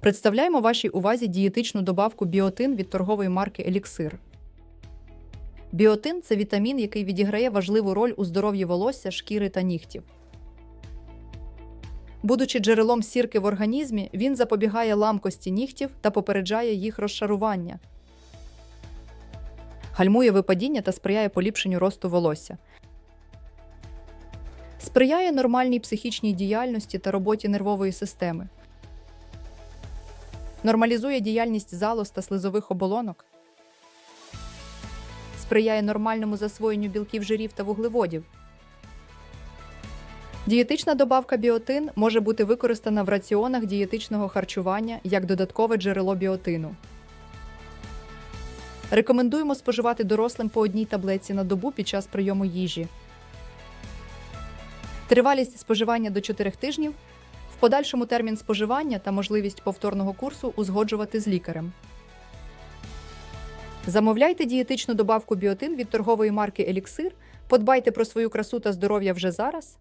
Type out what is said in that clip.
Представляємо вашій увазі дієтичну добавку біотин від торгової марки Еліксир. Біотин це вітамін, який відіграє важливу роль у здоров'ї волосся, шкіри та нігтів. Будучи джерелом сірки в організмі, він запобігає ламкості нігтів та попереджає їх розшарування, гальмує випадіння та сприяє поліпшенню росту волосся. Сприяє нормальній психічній діяльності та роботі нервової системи. Нормалізує діяльність залоз та слизових оболонок. Сприяє нормальному засвоєнню білків жирів та вуглеводів. Дієтична добавка біотин може бути використана в раціонах дієтичного харчування як додаткове джерело біотину. Рекомендуємо споживати дорослим по одній таблетці на добу під час прийому їжі. Тривалість споживання до 4 тижнів. Подальшому термін споживання та можливість повторного курсу узгоджувати з лікарем. Замовляйте дієтичну добавку біотин від торгової марки Еліксир. Подбайте про свою красу та здоров'я вже зараз.